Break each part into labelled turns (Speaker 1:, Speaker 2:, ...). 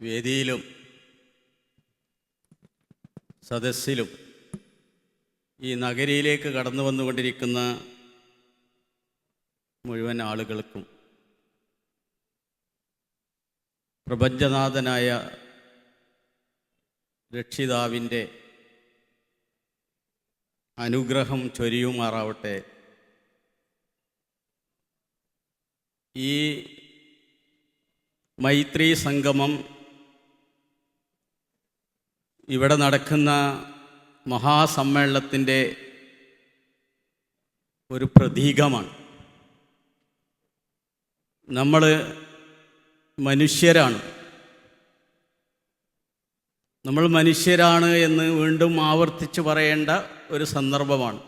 Speaker 1: വേദിയിലും സദസ്സിലും ഈ നഗരിയിലേക്ക് കടന്നു വന്നുകൊണ്ടിരിക്കുന്ന മുഴുവൻ ആളുകൾക്കും പ്രപഞ്ചനാഥനായ രക്ഷിതാവിന്റെ അനുഗ്രഹം ചൊരിയുമാറാവട്ടെ. ഈ മൈത്രി സംഗമം ഇവിടെ നടക്കുന്ന മഹാസമ്മേളനത്തിന്റെ ഒരു പ്രതീകമാണ്. നമ്മൾ മനുഷ്യരാണ്. നമ്മൾ മനുഷ്യരാണ് എന്ന് വീണ്ടും ആവർത്തിച്ച് പറയേണ്ട ഒരു സന്ദർഭമാണ്.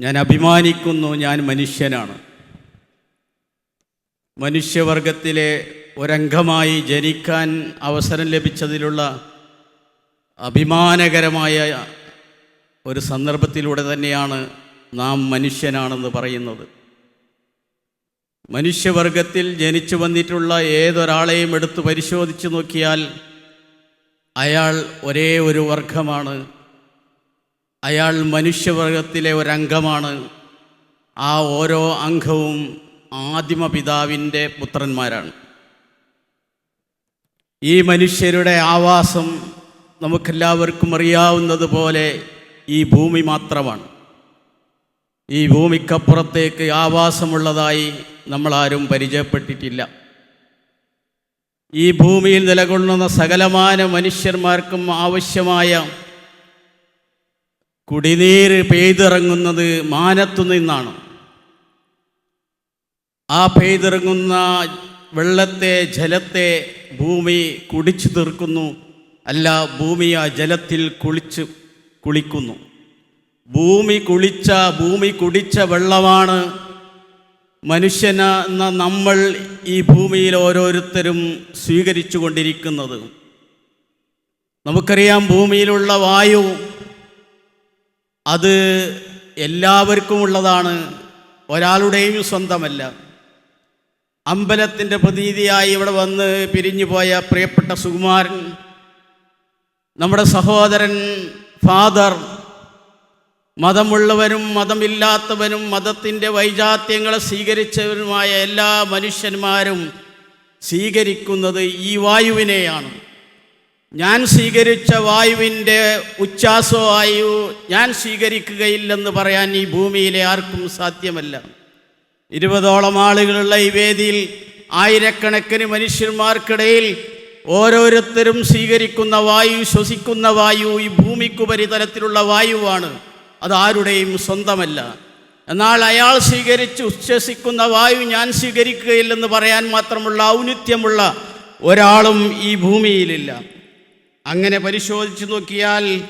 Speaker 1: ഞാൻ അഭിമാനിക്കുന്നു ഞാൻ മനുഷ്യനാണ്. മനുഷ്യവർഗത്തിലെ ഒരംഗമായി ജനിക്കാൻ അവസരം ലഭിച്ചതിലുള്ള അഭിമാനകരമായ ഒരു സന്ദർഭത്തിലൂടെ തന്നെയാണ് നാം മനുഷ്യനാണെന്ന് പറയുന്നത്. മനുഷ്യവർഗത്തിൽ ജനിച്ചു വന്നിട്ടുള്ള ഏതൊരാളെയും എടുത്ത് പരിശോധിച്ച് നോക്കിയാൽ അയാൾ ഒരേ ഒരു വർഗമാണ്. അയാൾ മനുഷ്യവർഗത്തിലെ ഒരംഗമാണ്. ആ ഓരോ അംഗവും ആദിമ പിതാവിന്റെ പുത്രന്മാരാണ്. ഈ മനുഷ്യരുടെ ആവാസം നമുക്കെല്ലാവർക്കും അറിയാവുന്നതുപോലെ ഈ ഭൂമി മാത്രമാണ്. ഈ ഭൂമിക്കപ്പുറത്തേക്ക് ആവാസമുള്ളതായി നമ്മളാരും പരിചയപ്പെട്ടിട്ടില്ല. ഈ ഭൂമിയിൽ നിലകൊള്ളുന്ന സകലമാന മനുഷ്യന്മാർക്കും ആവശ്യമായ കുടിനീര് പെയ്തിറങ്ങുന്നത് മാനത്തു നിന്നാണ്. ആ പെയ്തിറങ്ങുന്ന വെള്ളത്തെ ജലത്തെ ഭൂമി കുടിച്ചു തീർക്കുന്നു. അല്ല ഭൂമി ആ ജലത്തിൽ കുളിച്ച് കുളിക്കുന്നു. ഭൂമി കുളിച്ച ഭൂമി കുടിച്ച വെള്ളമാണ് മനുഷ്യന എന്ന നമ്മൾ ഈ ഭൂമിയിൽ ഓരോരുത്തരും സ്വീകരിച്ചു കൊണ്ടിരിക്കുന്നത്. നമുക്കറിയാം ഭൂമിയിലുള്ള വായു അത് എല്ലാവർക്കും ഉള്ളതാണ് ഒരാളുടെയും സ്വന്തമല്ല. അമ്പലത്തിന്റെ പ്രതീതിയായി ഇവിടെ വന്ന് പിരിഞ്ഞു പോയ പ്രിയപ്പെട്ട സുകുമാരൻ നമ്മുടെ സഹോദരൻ ഫാദർ മതമുള്ളവരും മതമില്ലാത്തവരും മതത്തിന്റെ വൈജാത്യങ്ങളെ സ്വീകരിച്ചവരുമായ എല്ലാ മനുഷ്യന്മാരും സ്വീകരിക്കുന്നത് ഈ വായുവിനെയാണ്. ഞാൻ സ്വീകരിച്ച വായുവിന്റെ ഉച്ഛ്വാസവായു ഞാൻ സ്വീകരിക്കുകയില്ലെന്ന് പറയാൻ ഈ ഭൂമിയിലെ ആർക്കും സാധ്യമല്ല. ഇരുപതോളം ആളുകളുള്ള ഈ വേദിയിൽ ആയിരക്കണക്കിന് മനുഷ്യന്മാർക്കിടയിൽ ഓരോരുത്തരും സ്വീകരിക്കുന്ന വായു ശ്വസിക്കുന്ന വായു ഈ ഭൂമിക്കുപരിതലത്തിലുള്ള വായുവാണ്. അത് ആരുടെയും സ്വന്തമല്ല. എന്നാൽ അയാൾ സ്വീകരിച്ച് ഉച്ഛസിക്കുന്ന വായു ഞാൻ സ്വീകരിക്കുകയില്ലെന്ന് പറയാൻ മാത്രമുള്ള ഔന്നിത്യമുള്ള ഒരാളും ഈ ഭൂമിയിലില്ല. അങ്ങനെ പരിശോധിച്ചു നോക്കിയാൽ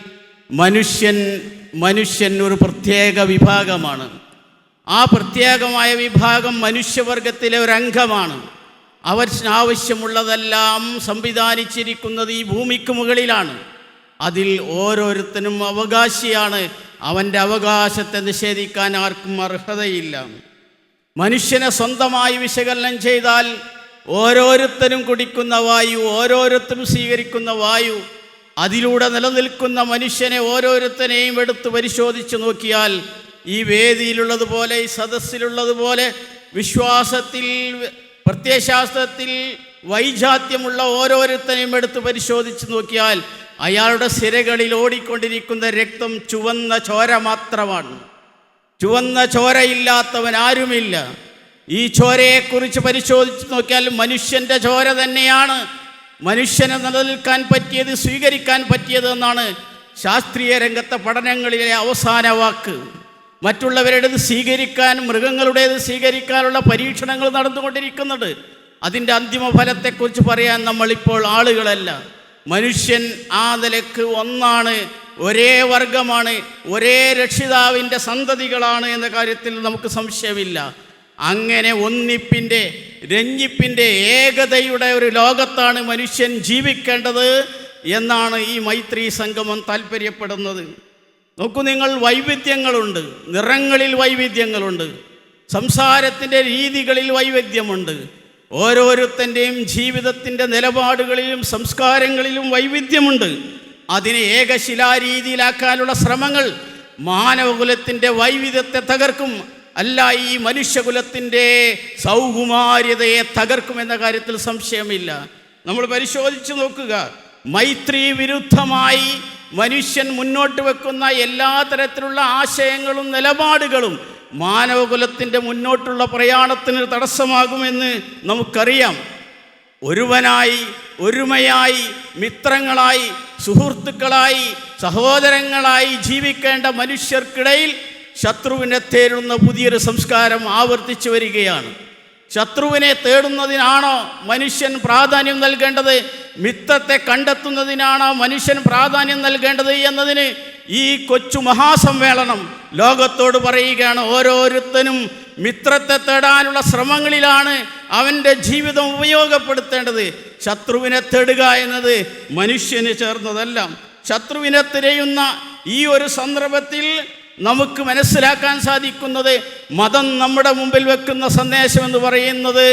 Speaker 1: മനുഷ്യൻ മനുഷ്യൻ ഒരു പ്രത്യേക വിഭാഗമാണ്. ആ പ്രത്യേകമായ വിഭാഗം മനുഷ്യവർഗത്തിലെ ഒരു അംഗമാണ് ആവശ്യമുള്ളതെല്ലാം സംവിധാനിച്ചിരിക്കുന്നത് ഈ ഭൂമിക്ക് മുകളിലാണ്. അതിൽ ഓരോരുത്തനും അവകാശിയാണ്. അവന്റെ അവകാശത്തെ നിഷേധിക്കാൻ ആർക്കും അർഹതയില്ല. മനുഷ്യനെ സ്വന്തമായി വിശകലനം ചെയ്താൽ ഓരോരുത്തരും കുടിക്കുന്ന വായു ഓരോരുത്തരും സ്വീകരിക്കുന്ന വായു അതിലൂടെ നിലനിൽക്കുന്ന മനുഷ്യനെ ഓരോരുത്തരെയും എടുത്ത് പരിശോധിച്ച് നോക്കിയാൽ ഈ വേദിയിലുള്ളതുപോലെ ഈ സദസ്സിലുള്ളതുപോലെ വിശ്വാസത്തിൽ പ്രത്യയശാസ്ത്രത്തിൽ വൈജാത്യമുള്ള ഓരോരുത്തരെയും എടുത്ത് പരിശോധിച്ച് നോക്കിയാൽ അയാളുടെ സിരകളിൽ ഓടിക്കൊണ്ടിരിക്കുന്ന രക്തം ചുവന്ന ചോര മാത്രമാണ്. ചുവന്ന ചോരയില്ലാത്തവൻ ആരുമില്ല. ഈ ചോരയെക്കുറിച്ച് പരിശോധിച്ച് നോക്കിയാൽ മനുഷ്യന്റെ ചോര തന്നെയാണ്. മനുഷ്യനെ നിലനിൽക്കാൻ പറ്റിയത് സ്വീകരിക്കാൻ പറ്റിയത് എന്നാണ് ശാസ്ത്രീയ രംഗത്തെ പഠനങ്ങളിലെ അവസാന വാക്ക്. മറ്റുള്ളവരുടേത് സ്വീകരിക്കാൻ മൃഗങ്ങളുടേത് സ്വീകരിക്കാനുള്ള പരീക്ഷണങ്ങൾ നടന്നുകൊണ്ടിരിക്കുന്നുണ്ട് അതിന്റെ അന്തിമ ഫലത്തെക്കുറിച്ച് പറയാൻ നമ്മളിപ്പോൾ ആളുകളല്ല. മനുഷ്യൻ ആ നിലയ്ക്ക് ഒന്നാണ് ഒരേ വർഗമാണ് ഒരേ രക്ഷിതാവിന്റെ സന്തതികളാണ് എന്ന കാര്യത്തിൽ നമുക്ക് സംശയമില്ല. അങ്ങനെ ഒന്നിപ്പിന്റെ രഞ്ജിപ്പിന്റെ ഏകതയുടെ ഒരു ലോകത്താണ് മനുഷ്യൻ ജീവിക്കേണ്ടത് എന്നാണ് ഈ മൈത്രി സംഗമം താല്പര്യപ്പെടുന്നത്. നോക്കൂ നിങ്ങൾ വൈവിധ്യങ്ങളുണ്ട്. നിറങ്ങളിൽ വൈവിധ്യങ്ങളുണ്ട്. സംസാരത്തിന്റെ രീതികളിൽ വൈവിധ്യമുണ്ട്. ഓരോരുത്തന്റെയും ജീവിതത്തിന്റെ നിലപാടുകളിലും സംസ്കാരങ്ങളിലും വൈവിധ്യമുണ്ട്. അതിനെ ഏകശിലാരീതിയിലാക്കാനുള്ള ശ്രമങ്ങൾ മാനവകുലത്തിന്റെ വൈവിധ്യത്തെ തകർക്കും. അല്ല ഈ മനുഷ്യകുലത്തിന്റെ സൗകുമാര്യതയെ തകർക്കുമെന്ന കാര്യത്തിൽ സംശയമില്ല. നമ്മൾ പരിശോധിച്ച് നോക്കുക. മൈത്രി വിരുദ്ധമായി മനുഷ്യൻ മുന്നോട്ട് വെക്കുന്ന എല്ലാ തരത്തിലുള്ള ആശയങ്ങളും നിലപാടുകളും മാനവകുലത്തിന്റെ മുന്നോട്ടുള്ള പ്രയാണത്തിന് തടസ്സമാകുമെന്ന് നമുക്കറിയാം. ഒരുവനായി ഒരുമയായി മിത്രങ്ങളായി സുഹൃത്തുക്കളായി സഹോദരങ്ങളായി ജീവിക്കേണ്ട മനുഷ്യർക്കിടയിൽ ശത്രുവിനെ തേടുന്ന പുതിയൊരു സംസ്കാരം ആവർത്തിച്ചു വരികയാണ്. ശത്രുവിനെ തേടുന്നതിനാണോ മനുഷ്യൻ പ്രാധാന്യം നൽകേണ്ടത്? മിത്രത്തെ കണ്ടെത്തുന്നതിനാണ് മനുഷ്യൻ പ്രാധാന്യം നൽകേണ്ടത് എന്നതിന് ഈ കൊച്ചു മഹാസമ്മേളനം ലോകത്തോട് പറയുകയാണ്. ഓരോരുത്തനും മിത്രത്തെ തേടാനുള്ള ശ്രമങ്ങളിലാണ് അവന്റെ ജീവിതം ഉപയോഗപ്പെടുത്തേണ്ടത്. ശത്രുവിനെ തേടുക എന്നത് മനുഷ്യന് ചേർന്നതല്ല. ശത്രുവിനെ തിരയുന്ന ഈ ഒരു സന്ദർഭത്തിൽ നമുക്ക് മനസ്സിലാക്കാൻ സാധിക്കുന്നത് മതം നമ്മുടെ മുമ്പിൽ വെക്കുന്ന സന്ദേശം എന്ന് പറയുന്നത്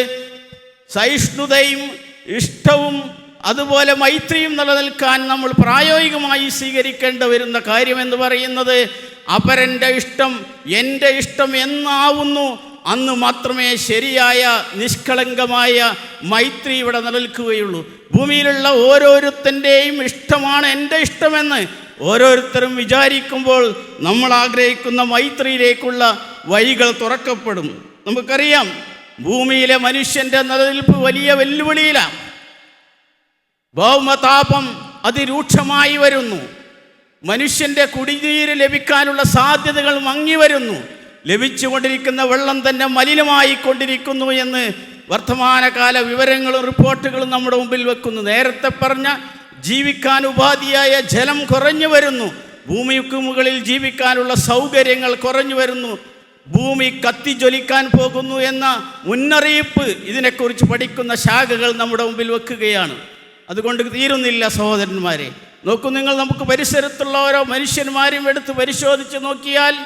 Speaker 1: സഹിഷ്ണുതയും ഇഷ്ടവും അതുപോലെ മൈത്രിയും നിലനിൽക്കാൻ നമ്മൾ പ്രായോഗികമായി സ്വീകരിക്കേണ്ട വരുന്ന കാര്യമെന്ന് പറയുന്നത് അപരന്റെ ഇഷ്ടം എന്റെ ഇഷ്ടം എന്നാവുന്നു. അന്ന് മാത്രമേ ശരിയായ നിഷ്കളങ്കമായ മൈത്രി ഇവിടെ നിലനിൽക്കുകയുള്ളൂ. ഭൂമിയിലുള്ള ഓരോരുത്തന്റെയും ഇഷ്ടമാണ് എന്റെ ഇഷ്ടമെന്ന് ഓരോരുത്തരും വിചാരിക്കുമ്പോൾ നമ്മൾ ആഗ്രഹിക്കുന്ന മൈത്രിയിലേക്കുള്ള വഴികൾ തുറക്കപ്പെടും. നമുക്കറിയാം ഭൂമിയിലെ മനുഷ്യന്റെ നിലനിൽപ്പ് വലിയ വെല്ലുവിളിയിലാണ്. ഭൗമതാപം അതിരൂക്ഷമായി വരുന്നു. മനുഷ്യന്റെ കുടിനീര് ലഭിക്കാനുള്ള സാധ്യതകൾ മങ്ങി വരുന്നു. ലഭിച്ചുകൊണ്ടിരിക്കുന്ന വെള്ളം തന്നെ മലിനമായി കൊണ്ടിരിക്കുന്നു എന്ന് വർത്തമാനകാല വിവരങ്ങളും റിപ്പോർട്ടുകളും നമ്മുടെ മുമ്പിൽ വെക്കുന്നു. നേരത്തെ പറഞ്ഞ ജീവിക്കാൻ ഉപാധിയായ ജലം കുറഞ്ഞു വരുന്നു. ഭൂമിക്ക് മുകളിൽ ജീവിക്കാനുള്ള സൗകര്യങ്ങൾ കുറഞ്ഞു വരുന്നു. ഭൂമി കത്തിജ്വലിക്കാൻ പോകുന്നു എന്ന മുന്നറിയിപ്പ് ഇതിനെക്കുറിച്ച് പഠിക്കുന്ന ശാഖകൾ നമ്മുടെ മുമ്പിൽ വെക്കുകയാണ്. അതുകൊണ്ട് തീരുന്നില്ല സഹോദരന്മാരെ. നോക്കൂ നിങ്ങൾ നമുക്ക് പരിസരത്തുള്ള ഓരോ മനുഷ്യന്മാരെയും എടുത്ത് പരിശോധിച്ച് നോക്കിയാൽ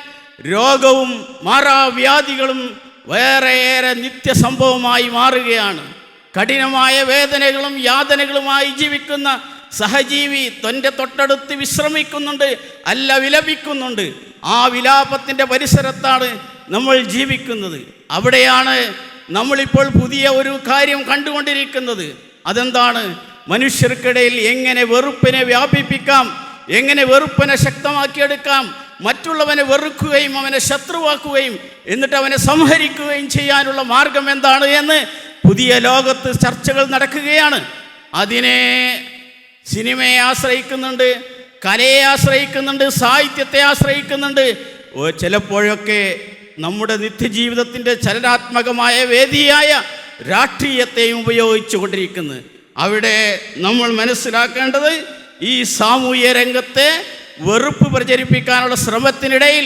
Speaker 1: രോഗവും മാറാവ്യാധികളും വേറെയേറെ നിത്യസംഭവമായി മാറുകയാണ്. കഠിനമായ വേദനകളും യാതനകളുമായി ജീവിക്കുന്ന സഹജീവി തന്റെ തൊട്ടടുത്ത് വിശ്രമിക്കുന്നുണ്ട് അല്ല വിലപിക്കുന്നുണ്ട്. ആ വിലാപത്തിന്റെ പരിസരത്താണ് നമ്മൾ ജീവിക്കുന്നത്. അവിടെയാണ് നമ്മളിപ്പോൾ പുതിയ ഒരു കാര്യം കണ്ടുകൊണ്ടിരിക്കുന്നത്. അതെന്താണ്? മനുഷ്യർക്കിടയിൽ എങ്ങനെ വെറുപ്പിനെ വ്യാപിപ്പിക്കാം? എങ്ങനെ വെറുപ്പിനെ ശക്തമാക്കിയെടുക്കാം? മറ്റുള്ളവനെ വെറുക്കുകയും അവനെ ശത്രുവാക്കുകയും എന്നിട്ട് അവനെ സംഹരിക്കുകയും ചെയ്യാനുള്ള മാർഗം എന്താണ് എന്ന് പുതിയ ലോകത്ത് ചർച്ചകൾ നടക്കുകയാണ്. അതിനെ സിനിമയെ ആശ്രയിക്കുന്നുണ്ട് കലയെ ആശ്രയിക്കുന്നുണ്ട് സാഹിത്യത്തെ ആശ്രയിക്കുന്നുണ്ട്. ചിലപ്പോഴൊക്കെ നമ്മുടെ നിത്യജീവിതത്തിന്റെ ചലനാത്മകമായ വേദിയായ രാഷ്ട്രീയത്തെയും ഉപയോഗിച്ചു കൊണ്ടിരിക്കുന്നത് അവിടെ നമ്മൾ മനസ്സിലാക്കേണ്ടത് ഈ സാമൂഹ്യ രംഗത്തെ വെറുപ്പ് പ്രചരിപ്പിക്കാനുള്ള ശ്രമത്തിനിടയിൽ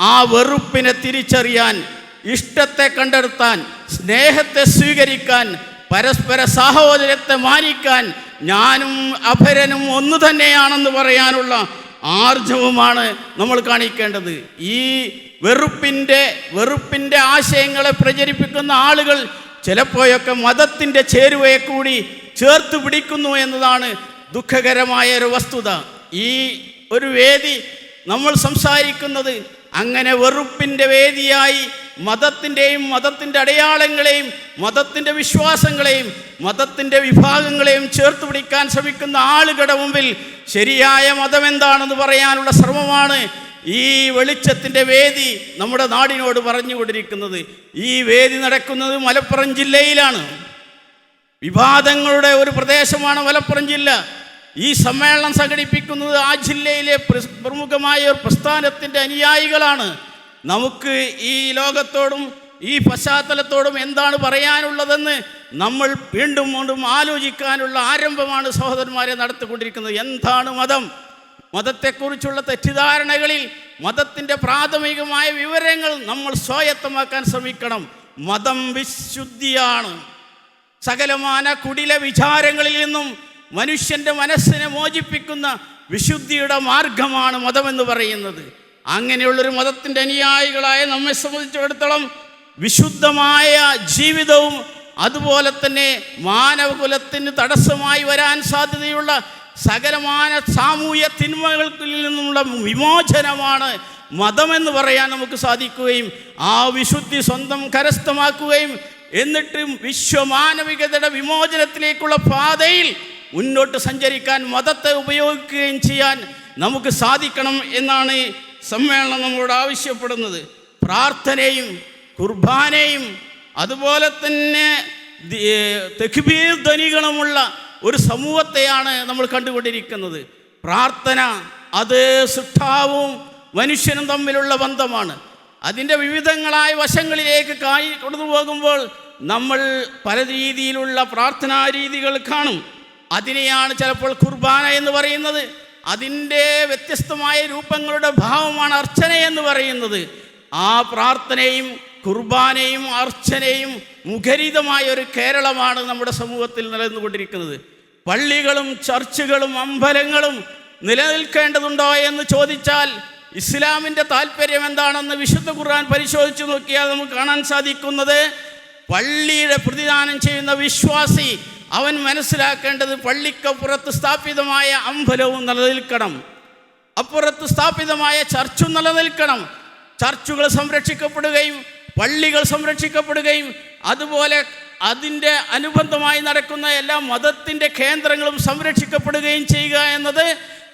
Speaker 1: ആ വെറുപ്പിനെ തിരിച്ചറിയാൻ ഇഷ്ടത്തെ കണ്ടെടുത്താൻ സ്നേഹത്തെ സ്വീകരിക്കാൻ പരസ്പര സാഹോദര്യത്തെ മാനിക്കാൻ ഞാനും അപരനും ഒന്നു തന്നെയാണെന്ന് പറയാനുള്ള ആർജവുമാണ് നമ്മൾ കാണിക്കേണ്ടത്. ഈ വെറുപ്പിന്റെ വെറുപ്പിന്റെ ആശയങ്ങളെ പ്രചരിപ്പിക്കുന്ന ആളുകൾ ചിലപ്പോഴൊക്കെ മതത്തിന്റെ ചേരുവയെ കൂടി ചേർത്ത് പിടിക്കുന്നു എന്നതാണ് ദുഃഖകരമായ ഒരു വസ്തുത. ഈ ഒരു വേദി നമ്മൾ സംസാരിക്കുന്നത് അങ്ങനെ വെറുപ്പിന്റെ വേദിയായി മതത്തിന്റെയും മതത്തിന്റെ അടയാളങ്ങളെയും മതത്തിന്റെ വിശ്വാസങ്ങളെയും മതത്തിന്റെ വിഭാഗങ്ങളെയും ചേർത്ത് പിടിക്കാൻ ശ്രമിക്കുന്ന ആളുകളുടെ മുമ്പിൽ ശരിയായ മതം എന്താണെന്ന് പറയാനുള്ള ശ്രമമാണ് ഈ വെളിച്ചത്തിന്റെ വേദി നമ്മുടെ നാടിനോട് പറഞ്ഞുകൊണ്ടിരിക്കുന്നത്. ഈ വേദി നടക്കുന്നത് മലപ്പുറം ജില്ലയിലാണ്. വിവാദങ്ങളുടെ ഒരു പ്രദേശമാണ് മലപ്പുറം ജില്ല. ഈ സമ്മേളനം സംഘടിപ്പിക്കുന്നത് ആ ജില്ലയിലെ പ്രമുഖമായ ഒരു പ്രസ്ഥാനത്തിന്റെ അനുയായികളാണ്. നമുക്ക് ഈ ലോകത്തോടും ഈ പശ്ചാത്തലത്തോടും എന്താണ് പറയാനുള്ളതെന്ന് നമ്മൾ വീണ്ടും വീണ്ടും ആലോചിക്കാനുള്ള ആരംഭമാണ് സഹോദരന്മാരെ നടത്തിക്കൊണ്ടിരിക്കുന്നത്. എന്താണ് മതം? മതത്തെക്കുറിച്ചുള്ള തെറ്റിദ്ധാരണകളിൽ മതത്തിന്റെ പ്രാഥമികമായ വിവരങ്ങൾ നമ്മൾ സ്വായത്തമാക്കാൻ ശ്രമിക്കണം. മതം വിശുദ്ധിയാണ്. സകലമാന കുടില വിചാരങ്ങളിൽ നിന്നും മനുഷ്യന്റെ മനസ്സിനെ മോചിപ്പിക്കുന്ന വിശുദ്ധിയുടെ മാർഗമാണ് മതമെന്ന് പറയുന്നത്. അങ്ങനെയുള്ളൊരു മതത്തിന്റെ അനുയായികളായ നമ്മെ സംബന്ധിച്ചിടത്തോളം വിശുദ്ധമായ ജീവിതവും അതുപോലെ തന്നെ മാനവകുലത്തിന് തടസ്സമായി വരാൻ സാധ്യതയുള്ള സകലമാന സാമൂഹ്യ തിന്മകളിൽ നിന്നുള്ള വിമോചനമാണ് മതമെന്ന് പറയാൻ നമുക്ക് സാധിക്കുകയും ആ വിശുദ്ധി സ്വന്തം കരസ്ഥമാക്കുകയും എന്നിട്ടും വിശ്വമാനവികതയുടെ വിമോചനത്തിലേക്കുള്ള പാതയിൽ മുന്നോട്ട് സഞ്ചരിക്കാൻ മതത്തെ ഉപയോഗിക്കുകയും ചെയ്യാൻ നമുക്ക് സാധിക്കണം എന്നാണ് സമ്മേളനം നമ്മളോട് ആവശ്യപ്പെടുന്നത്. പ്രാർത്ഥനയും കുർബാനയും അതുപോലെ തന്നെ തെക്കുബീർ ധ്വനികളുമുള്ള ഒരു സമൂഹത്തെയാണ് നമ്മൾ കണ്ടുകൊണ്ടിരിക്കുന്നത്. പ്രാർത്ഥന അത് സൃഷ്ടാവും മനുഷ്യനും തമ്മിലുള്ള ബന്ധമാണ്. അതിന്റെ വിവിധങ്ങളായ വശങ്ങളിലേക്ക് കായി കൊണ്ടുപോകുമ്പോൾ നമ്മൾ പല രീതിയിലുള്ള പ്രാർത്ഥനാ രീതികൾ കാണും. അതിനെയാണ് ചിലപ്പോൾ കുർബാന എന്ന് പറയുന്നത്. അതിന്റെ വ്യത്യസ്തമായ രൂപങ്ങളുടെ ഭാവമാണ് അർച്ചന എന്ന് പറയുന്നത്. ആ പ്രാർത്ഥനയും കുർബാനയും അർച്ചനയും മുഖരിതമായ ഒരു കേരളമാണ് നമ്മുടെ സമൂഹത്തിൽ നിലനിന്നുകൊണ്ടിരിക്കുന്നത്. പള്ളികളും ചർച്ചുകളും അമ്പലങ്ങളും നിലനിൽക്കേണ്ടതുണ്ടോ എന്ന് ചോദിച്ചാൽ ഇസ്ലാമിന്റെ താല്പര്യം എന്താണെന്ന് വിശുദ്ധ ഖുർആൻ പരിശോധിച്ച് നോക്കിയാൽ നമുക്ക് കാണാൻ സാധിക്കുന്നത് പള്ളിയുടെ പ്രതിദാനം ചെയ്യുന്ന വിശ്വാസി അവൻ മനസ്സിലാക്കേണ്ടത് പള്ളിക്കപ്പുറത്ത് സ്ഥാപിതമായ അമ്പലവും നിലനിൽക്കണം. അപ്പുറത്ത് സ്ഥാപിതമായ ചർച്ചും നിലനിൽക്കണം. ചർച്ചുകൾ സംരക്ഷിക്കപ്പെടുകയും പള്ളികൾ സംരക്ഷിക്കപ്പെടുകയും അതുപോലെ അതിന്റെ അനുബന്ധമായി നടക്കുന്ന എല്ലാ മതത്തിന്റെ കേന്ദ്രങ്ങളും സംരക്ഷിക്കപ്പെടുകയും ചെയ്യുക എന്നത്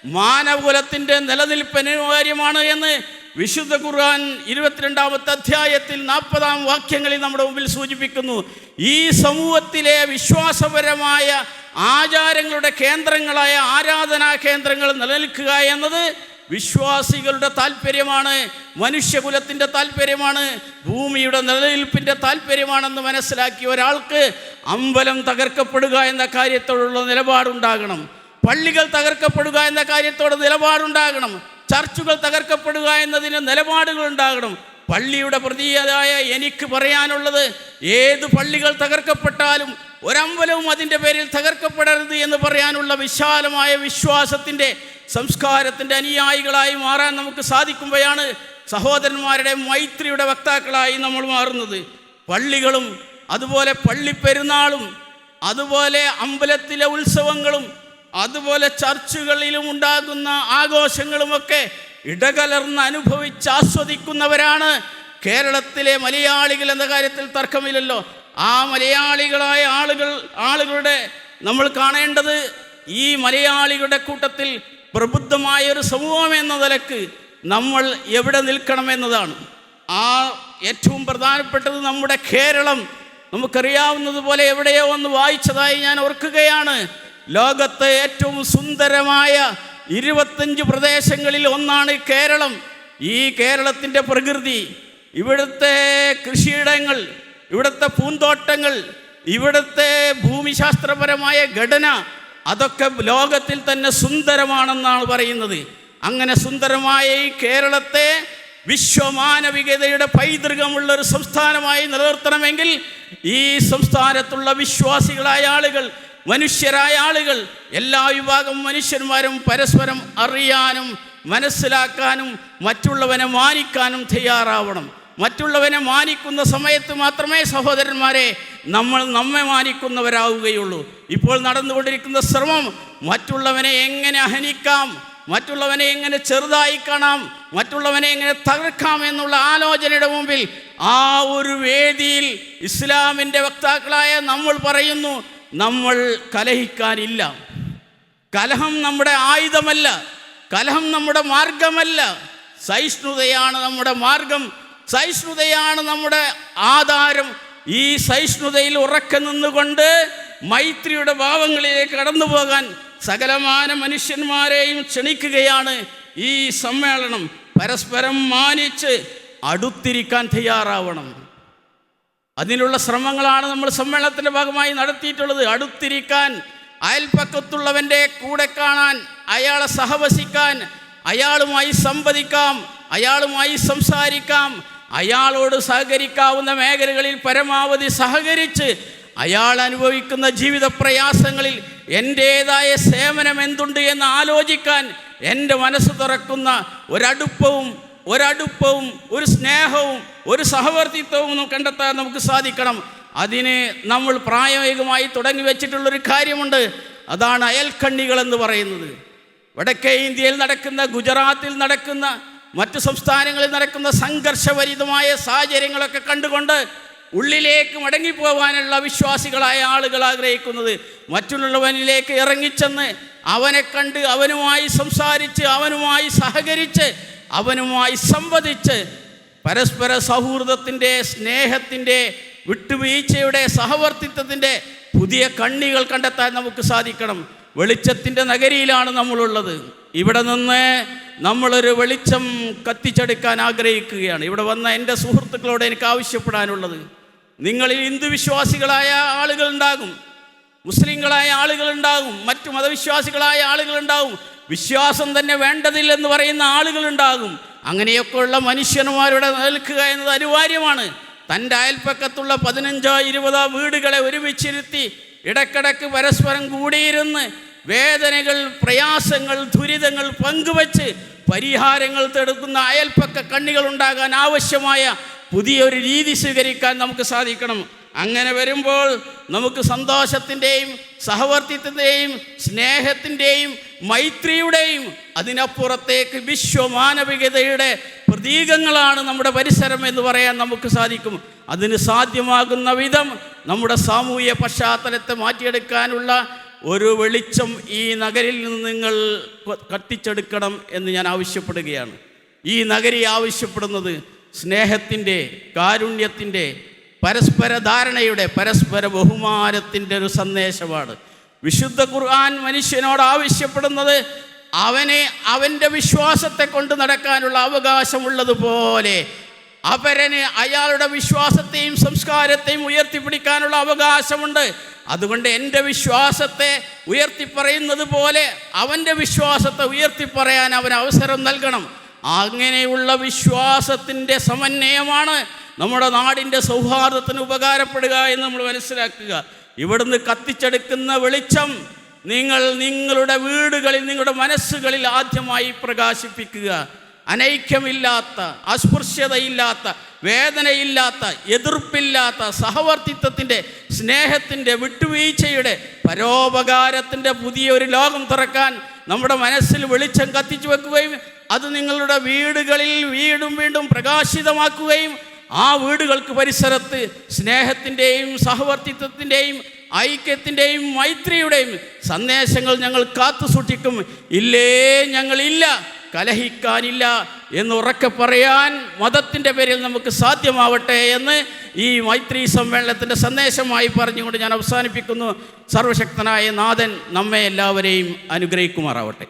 Speaker 1: മാനവകുലത്തിന്റെ നിലനിൽപ്പ് അനിവാര്യമാണ് എന്ന് വിശുദ്ധ ഖുർആൻ ഇരുപത്തിരണ്ടാമത്തെ അധ്യായത്തിൽ നാൽപ്പതാം വാക്യങ്ങളിൽ നമ്മുടെ മുമ്പിൽ സൂചിപ്പിക്കുന്നു. ഈ സമൂഹത്തിലെ വിശ്വാസപരമായ ആചാരങ്ങളുടെ കേന്ദ്രങ്ങളായ ആരാധനാ കേന്ദ്രങ്ങൾ നിലനിൽക്കുക എന്നത് വിശ്വാസികളുടെ താല്പര്യമാണ് മനുഷ്യകുലത്തിന്റെ താല്പര്യമാണ് ഭൂമിയുടെ നിലനിൽപ്പിന്റെ താല്പര്യമാണെന്ന് മനസ്സിലാക്കിയ ഒരാൾക്ക് അമ്പലം തകർക്കപ്പെടുക എന്ന കാര്യത്തോടുള്ള നിലപാടുണ്ടാകണം. പള്ളികൾ തകർക്കപ്പെടുക എന്ന കാര്യത്തോട് നിലപാടുണ്ടാകണം. ചർച്ചുകൾ തകർക്കപ്പെടുക എന്നതിന് നിലപാടുകൾ ഉണ്ടാകണം. പള്ളിയുടെ പ്രതിയായ എനിക്ക് പറയാനുള്ളത് ഏത് പള്ളികൾ തകർക്കപ്പെട്ടാലും ഒരമ്പലവും അതിന്റെ പേരിൽ തകർക്കപ്പെടരുത് എന്ന് പറയാനുള്ള വിശാലമായ വിശ്വാസത്തിന്റെ സംസ്കാരത്തിന്റെ അനുയായികളായി മാറാൻ നമുക്ക് സാധിക്കുമ്പോഴാണ് സഹോദരന്മാരുടെ മൈത്രിയുടെ വക്താക്കളായി നമ്മൾ മാറുന്നത്. പള്ളികളും അതുപോലെ പള്ളിപ്പെരുന്നാളും അതുപോലെ അമ്പലത്തിലെ ഉത്സവങ്ങളും അതുപോലെ ചർച്ചുകളിലും ഉണ്ടാകുന്ന ആഘോഷങ്ങളുമൊക്കെ ഇടകലർന്ന് അനുഭവിച്ച് ആസ്വദിക്കുന്നവരാണ്. കേരളത്തിലെ മലയാളികൾ എന്ന കാര്യത്തിൽ തർക്കമില്ലല്ലോ. ആ മലയാളികളായ ആളുകൾ ആളുകളുടെ നമ്മൾ കാണേണ്ടത് ഈ മലയാളികളുടെ കൂട്ടത്തിൽ പ്രബുദ്ധമായ ഒരു സമൂഹം എന്ന നിലയ്ക്ക് നമ്മൾ എവിടെ നിൽക്കണമെന്നതാണ്. ആ ഏറ്റവും പ്രധാനപ്പെട്ടത് നമ്മുടെ കേരളം. നമുക്കറിയാവുന്നതുപോലെ എവിടെയോ ഒന്ന് വായിച്ചതായി ഞാൻ ഓർക്കുകയാണ്. ലോകത്തെ ഏറ്റവും സുന്ദരമായ ഇരുപത്തഞ്ച് പ്രദേശങ്ങളിൽ ഒന്നാണ് കേരളം. ഈ കേരളത്തിന്റെ പ്രകൃതി ഇവിടുത്തെ കൃഷിയിടങ്ങൾ ഇവിടുത്തെ പൂന്തോട്ടങ്ങൾ ഇവിടുത്തെ ഭൂമിശാസ്ത്രപരമായ ഘടന അതൊക്കെ ലോകത്തിൽ തന്നെ സുന്ദരമാണെന്നാണ് പറയുന്നത്. അങ്ങനെ സുന്ദരമായ ഈ കേരളത്തെ വിശ്വമാനവികതയുടെ പൈതൃകമുള്ള ഒരു സംസ്ഥാനമായി നിലനിർത്തണമെങ്കിൽ ഈ സംസ്ഥാനത്തുള്ള വിശ്വാസികളായ ആളുകൾ മനുഷ്യരായ ആളുകൾ എല്ലാ വിഭാഗം മനുഷ്യന്മാരും പരസ്പരം അറിയാനും മനസ്സിലാക്കാനും മറ്റുള്ളവനെ മാനിക്കാനും തയ്യാറാവണം. മറ്റുള്ളവനെ മാനിക്കുന്ന സമയത്ത് മാത്രമേ സഹോദരന്മാരെ നമ്മൾ നമ്മെ മാനിക്കുന്നവരാവുകയുള്ളൂ. ഇപ്പോൾ നടന്നുകൊണ്ടിരിക്കുന്ന ശ്രമം മറ്റുള്ളവനെ എങ്ങനെ അഹനിക്കാം മറ്റുള്ളവനെ എങ്ങനെ ചെറുതായി കാണാം മറ്റുള്ളവനെ എങ്ങനെ തകർക്കാം എന്നുള്ള ആലോചനയുടെ മുമ്പിൽ ആ ഒരു വേദിയിൽ ഇസ്ലാമിന്റെ വക്താക്കളായ നമ്മൾ പറയുന്നു നമ്മൾ കലഹിക്കാനില്ല. കലഹം നമ്മുടെ ആയുധമല്ല. കലഹം നമ്മുടെ മാർഗമല്ല. സഹിഷ്ണുതയാണ് നമ്മുടെ മാർഗം. സഹിഷ്ണുതയാണ് നമ്മുടെ ആധാരം. ഈ സഹിഷ്ണുതയിൽ ഉറക്കെ നിന്നുകൊണ്ട് മൈത്രിയുടെ ഭാവങ്ങളിലേക്ക് കടന്നു പോകാൻ സകലമാന മനുഷ്യന്മാരെയും ക്ഷണിക്കുകയാണ് ഈ സമ്മേളനം. പരസ്പരം മാനിച്ച് അടുത്തിരിക്കാൻ തയ്യാറാവണം. അതിനുള്ള ശ്രമങ്ങളാണ് നമ്മൾ സമ്മേളനത്തിന്റെ ഭാഗമായി നടത്തിയിട്ടുള്ളത്. അടുത്തിരിക്കാൻ അയൽപ്പക്കത്തുള്ളവന്റെ കൂടെ കാണാൻ അയാളെ സഹവസിക്കാൻ അയാളുമായി സംവദിക്കാം അയാളുമായി സംസാരിക്കാം അയാളോട് സഹകരിക്കാവുന്ന മേഖലകളിൽ പരമാവധി സഹകരിച്ച് അയാൾ അനുഭവിക്കുന്ന ജീവിത പ്രയാസങ്ങളിൽ എന്റേതായ സേവനം എന്തുണ്ട് എന്ന് ആലോചിക്കാൻ എന്റെ മനസ്സ് തുറക്കുന്ന ഒരടുപ്പവും ഒരടുപ്പവും ഒരു സ്നേഹവും ഒരു സഹവർത്തിത്വവും കണ്ടെത്താൻ നമുക്ക് സാധിക്കണം. അതിന് നമ്മൾ പ്രായോഗികമായി തുടങ്ങി വെച്ചിട്ടുള്ളൊരു കാര്യമുണ്ട്. അതാണ് അയൽക്കണ്ണികൾ എന്ന് പറയുന്നത്. വടക്കേ ഇന്ത്യയിൽ നടക്കുന്ന ഗുജറാത്തിൽ നടക്കുന്ന മറ്റ് സംസ്ഥാനങ്ങളിൽ നടക്കുന്ന സംഘർഷഭരിതമായ സാഹചര്യങ്ങളൊക്കെ കണ്ടുകൊണ്ട് ഉള്ളിലേക്ക് മടങ്ങിപ്പോവാനുള്ള വിശ്വാസികളായ ആളുകൾ ആഗ്രഹിക്കുന്നത്. മറ്റുള്ളവനിലേക്ക് ഇറങ്ങിച്ചെന്ന് അവനെ കണ്ട് അവനുമായി സംസാരിച്ച് അവനുമായി സഹകരിച്ച് അവനുമായി സംവദിച്ച് പരസ്പര സൗഹൃദത്തിന്റെ സ്നേഹത്തിന്റെ വിട്ടുവീഴ്ചയുടെ സഹവർത്തിത്വത്തിന്റെ പുതിയ കണ്ണികൾ കണ്ടെത്താൻ നമുക്ക് സാധിക്കണം. വെളിച്ചത്തിന്റെ നഗരിയിലാണ് നമ്മളുള്ളത്. ഇവിടെ നിന്ന് നമ്മളൊരു വെളിച്ചം കത്തിച്ചെടുക്കാൻ ആഗ്രഹിക്കുകയാണ്. ഇവിടെ വന്ന എന്റെ സുഹൃത്തുക്കളോട് എനിക്ക് ആവശ്യപ്പെടാനുള്ളത്. നിങ്ങളിൽ ഹിന്ദു വിശ്വാസികളായ ആളുകളുണ്ടാകും മുസ്ലിങ്ങളായ ആളുകളുണ്ടാകും മറ്റു മതവിശ്വാസികളായ ആളുകളുണ്ടാകും വിശ്വാസം തന്നെ വേണ്ടതില്ലെന്ന് പറയുന്ന ആളുകളുണ്ടാകും. അങ്ങനെയൊക്കെയുള്ള മനുഷ്യന്മാരുടെ നിൽക്കുക എന്നത് അനിവാര്യമാണ്. തന്റെ അയൽപ്പക്കത്തുള്ള പതിനഞ്ചോ ഇരുപതോ വീടുകളെ ഒരുമിച്ചിരുത്തി ഇടക്കിടക്ക് പരസ്പരം കൂടിയിരുന്ന് വേദനകൾ പ്രയാസങ്ങൾ ദുരിതങ്ങൾ പങ്കുവച്ച് പരിഹാരങ്ങൾ തെടുക്കുന്ന അയൽപ്പക്ക കണ്ണികൾ ഉണ്ടാകാൻ ആവശ്യമായ പുതിയൊരു രീതി സ്വീകരിക്കാൻ നമുക്ക് സാധിക്കണം. അങ്ങനെ വരുമ്പോൾ നമുക്ക് സന്തോഷത്തിന്റെയും സഹവർത്തിത്വത്തിന്റെയും സ്നേഹത്തിന്റെയും മൈത്രിയുടെയും അതിനപ്പുറത്തേക്ക് വിശ്വമാനവികതയുടെ പ്രതീകങ്ങളാണ് നമ്മുടെ പരിസരം എന്ന് പറയാൻ നമുക്ക് സാധിക്കും. അതിന് സാധ്യമാകുന്ന വിധം നമ്മുടെ സാമൂഹ്യ പശ്ചാത്തലത്തെ മാറ്റിയെടുക്കാനുള്ള ഒരു വെളിച്ചം ഈ നഗരിൽ നിന്ന് നിങ്ങൾ കത്തിച്ചെടുക്കണം എന്ന് ഞാൻ ആവശ്യപ്പെടുകയാണ്. ഈ നഗരി ആവശ്യപ്പെടുന്നത് സ്നേഹത്തിന്റെ കാരുണ്യത്തിന്റെ പരസ്പര ധാരണയുടെ പരസ്പര ബഹുമാനത്തിന്റെ ഒരു സന്ദേശമാണ്. വിശുദ്ധ ഖുർആൻ മനുഷ്യനോട് ആവശ്യപ്പെടുന്നത് അവനെ അവന്റെ വിശ്വാസത്തെ കൊണ്ട് നടക്കാനുള്ള അവകാശമുള്ളതുപോലെ അപരന് അയാളുടെ വിശ്വാസത്തെയും സംസ്കാരത്തെയും ഉയർത്തിപ്പിടിക്കാനുള്ള അവകാശമുണ്ട്. അതുകൊണ്ട് എന്റെ വിശ്വാസത്തെ ഉയർത്തിപ്പറയുന്നത് പോലെ അവന്റെ വിശ്വാസത്തെ ഉയർത്തിപ്പറയാൻ അവൻ അവസരം നൽകണം. അങ്ങനെയുള്ള വിശ്വാസത്തിന്റെ സമന്വയമാണ് നമ്മുടെ നാടിന്റെ സൗഹാർദ്ദത്തിന് ഉപകാരപ്പെടുക എന്ന് നമ്മൾ മനസ്സിലാക്കുക. ഇവിടുന്ന് കത്തിച്ചെടുക്കുന്ന വെളിച്ചം നിങ്ങൾ നിങ്ങളുടെ വീടുകളിൽ നിങ്ങളുടെ മനസ്സുകളിൽ ആദ്യമായി പ്രകാശിപ്പിക്കുക. അനൈക്യമില്ലാത്ത അസ്പൃശ്യതയില്ലാത്ത വേദനയില്ലാത്ത എതിർപ്പില്ലാത്ത സഹവർത്തിത്വത്തിന്റെ സ്നേഹത്തിന്റെ വിട്ടുവീഴ്ചയുടെ പരോപകാരത്തിന്റെ പുതിയൊരു ലോകം തുറക്കാൻ നമ്മുടെ മനസ്സിൽ വെളിച്ചം കത്തിച്ചു വെക്കുകയും അത് നിങ്ങളുടെ വീടുകളിൽ വീണ്ടും വീണ്ടും പ്രകാശിതമാക്കുകയും ആ വീടുകൾക്ക് പരിസരത്ത് സ്നേഹത്തിന്റെയും സഹവർത്തിത്വത്തിന്റെയും ഐക്യത്തിന്റെയും മൈത്രിയുടെയും സന്ദേശങ്ങൾ ഞങ്ങൾ കാത്തു സൂക്ഷിക്കും. ഇല്ലേ ഞങ്ങളില്ല കലഹിക്കാനില്ല എന്ന് ഉറക്കെ പറയാൻ മതത്തിന്റെ പേരിൽ നമുക്ക് സാധ്യമാവട്ടെ എന്ന് ഈ മൈത്രി സമ്മേളനത്തിന്റെ സന്ദേശമായി പറഞ്ഞുകൊണ്ട് ഞാൻ അവസാനിപ്പിക്കുന്നു. സർവശക്തനായ നാഥൻ നമ്മെ എല്ലാവരെയും അനുഗ്രഹിക്കുമാറാവട്ടെ.